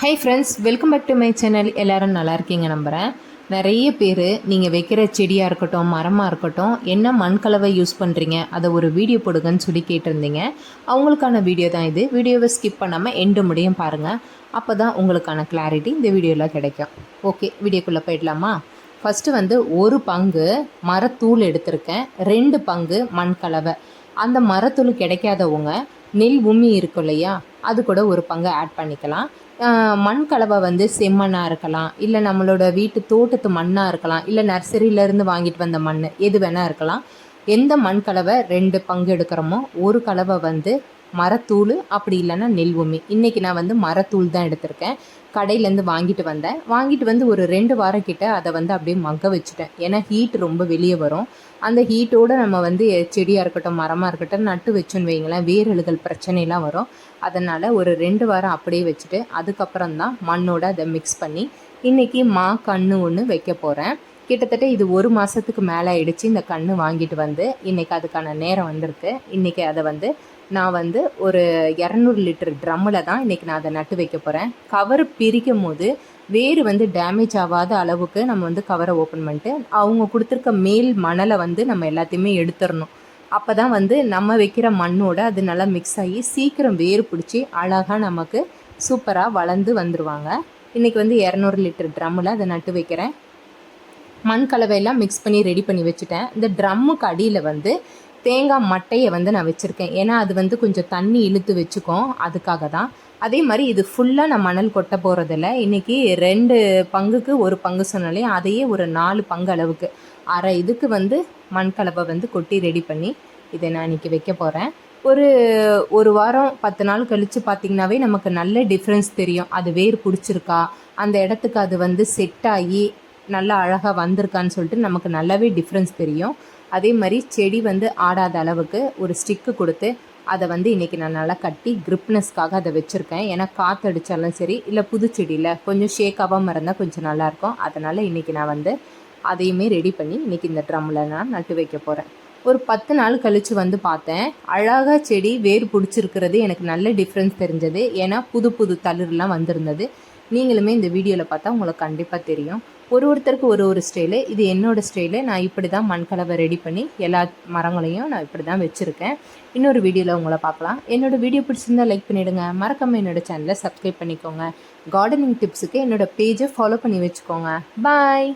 Hi friends welcome back to my channel எல்லோரும் நல்லா இருக்கீங்க நம்புகிறேன் நிறைய பேர் நீங்கள் வைக்கிற செடியாக இருக்கட்டும் மரமாக இருக்கட்டும் என்ன மண் கலவை யூஸ் பண்ணுறீங்க அதை ஒரு வீடியோ போடுங்கன்னு சொல்லி கேட்டிருந்தீங்க. அவங்களுக்கான வீடியோ தான் இது. வீடியோவை ஸ்கிப் பண்ணாமல் எண்டு முடியும் பாருங்கள் அப்போ தான் உங்களுக்கான கிளாரிட்டி இந்த வீடியோவில் கிடைக்கும். ஓகே வீடியோக்குள்ளே போயிடலாமா? ஃபஸ்ட்டு வந்து ஒரு பங்கு மரத்தூள் எடுத்திருக்கேன். ரெண்டு பங்கு மண் கலவை. அந்த மரத்தூள் கிடைக்காதவங்க நெல் உமி இருக்கும் இல்லையா? அது கூட ஒரு பங்கு ஆட் பண்ணிக்கலாம். மண் கலவை வந்து செம்மண்ணாக இருக்கலாம். இல்லை நம்மளோட வீட்டு தோட்டத்து மண்ணாக இருக்கலாம். இல்லை நர்சரியிலேருந்து வாங்கிட்டு வந்த மண் எது வேணால் இருக்கலாம். எந்த மண் கலவை ரெண்டு பங்கு எடுக்கிறோமோ ஒரு கலவை வந்து மரத்தூள் அப்படி இல்லைன்னா நெல் உமி. இன்றைக்கி நான் வந்து மரத்தூள் தான் எடுத்திருக்கேன். கடையிலேருந்து வாங்கிட்டு வந்தேன். வாங்கிட்டு வந்து ஒரு ரெண்டு வாரம் கிட்ட அதை வந்து அப்படியே மக்க வச்சுட்டேன். ஏன்னா ஹீட் ரொம்ப வெளியே வரும். அந்த ஹீட்டோடு நம்ம வந்து செடியாக இருக்கட்டும் மரமாக இருக்கட்டும் நட்டு வச்சோன்னு வைங்களேன் வேரழுகள் பிரச்சனைலாம் வரும். அதனால் ஒரு ரெண்டு வாரம் அப்படியே வச்சுட்டு அதுக்கப்புறம் தான் மண்ணோட அதை மிக்ஸ் பண்ணி இன்றைக்கி மா கன்று ஒன்று வைக்க போகிறேன் கிட்டத்தட்ட இது ஒரு மாதத்துக்கு மேலே ஆயிடுச்சு. இந்த கன்று வாங்கிட்டு வந்து இன்றைக்கி அதுக்கான நேரம் வந்திருக்கு. இன்றைக்கி அதை வந்து நான் வந்து ஒரு இரநூறு லிட்டர் ட்ரம்மில் தான் இன்றைக்கி நான் அதை நட்டு வைக்க போகிறேன் கவர் பிரிக்கும் போது வேர் வந்து டேமேஜ் ஆகாத அளவுக்கு நம்ம வந்து கவரை ஓப்பன் பண்ணிட்டு அவங்க கொடுத்துருக்க மேல் மணலை வந்து நம்ம எல்லாத்தையுமே எடுத்துடணும். அப்போ தான் வந்து நம்ம வைக்கிற மண்ணோட அது நல்லா மிக்ஸ் ஆகி சீக்கிரம் வேர் பிடிச்சி அழகாக நமக்கு சூப்பராக வளர்ந்து வந்துடுவாங்க இன்றைக்கி வந்து இரநூறு லிட்டர் ட்ரம்மில் அதை நட்டு வைக்கிறேன். மண் கலவையெல்லாம் மிக்ஸ் பண்ணி ரெடி பண்ணி வச்சுட்டேன். இந்த ட்ரம்முக்கு அடியில் வந்து தேங்காய் மட்டையை வந்து நான் வச்சுருக்கேன். ஏன்னா அது வந்து கொஞ்சம் தண்ணி இழுத்து வச்சுக்கும். அதுக்காக தான் அதே மாதிரி இது ஃபுல்லாக நான் மணல் கொட்ட போகிறதில்ல இன்றைக்கி ரெண்டு பங்குக்கு ஒரு பங்கு சொன்னாலே அதையே ஒரு நாலு பங்கு அளவுக்கு. அரை இதுக்கு வந்து மண் கலவை வந்து கொட்டி ரெடி பண்ணி இதை நான் இன்றைக்கி வைக்க போகிறேன் ஒரு ஒரு வாரம் பத்து நாள் கழித்து பார்த்திங்கனாவே நமக்கு நல்ல டிஃப்ரென்ஸ் தெரியும். அது வேர் பிடிச்சிருக்கா? அந்த இடத்துக்கு அது வந்து செட் ஆகி நல்லா அழகாக வந்திருக்கான்னு சொல்லிட்டு நமக்கு நல்லாவே டிஃப்ரென்ஸ் தெரியும். அதே மாதிரி செடி வந்து ஆடாத அளவுக்கு ஒரு ஸ்டிக்கு கொடுத்து அதை வந்து இன்றைக்கி நான் நல்லா கட்டி கிரிப்னஸ்க்காக அதை வச்சுருக்கேன். ஏன்னா காற்று அடித்தாலும் சரி இல்லை புது செடியில் கொஞ்சம் ஷேக் ஆகாமல் இருந்தால் கொஞ்சம் நல்லாயிருக்கும் அதனால் இன்றைக்கி நான் வந்து அதையுமே ரெடி பண்ணி இன்றைக்கி இந்த ட்ரம்மில் நான் நட்டு வைக்க போகிறேன் ஒரு பத்து நாள் கழித்து வந்து பார்த்தேன் அழகாக செடி வேர் பிடிச்சிருக்கிறது எனக்கு நல்ல டிஃப்ரென்ஸ் தெரிஞ்சது. ஏன்னா புது புது தளிர்லாம் வந்திருந்தது. நீங்களுமே இந்த வீடியோவில் பார்த்தா உங்களுக்கு கண்டிப்பாக தெரியும். ஒரு ஒருத்தருக்கு ஒரு ஒரு ஸ்டைலு இது என்னோட ஸ்டைலு நான் இப்படி தான் மண் கலவை ரெடி பண்ணி எல்லா மரங்களையும் நான் இப்படி தான் வச்சுருக்கேன். இன்னொரு வீடியோவில் உங்களை பார்க்கலாம். என்னோட வீடியோ பிடிச்சிருந்தா லைக் பண்ணிவிடுங்க மறக்காமல் என்னோடய சேனலை சப்ஸ்கிரைப் பண்ணிக்கோங்க. கார்டனிங் டிப்ஸுக்கு என்னோடய பேஜை ஃபாலோ பண்ணி வச்சுக்கோங்க. பாய்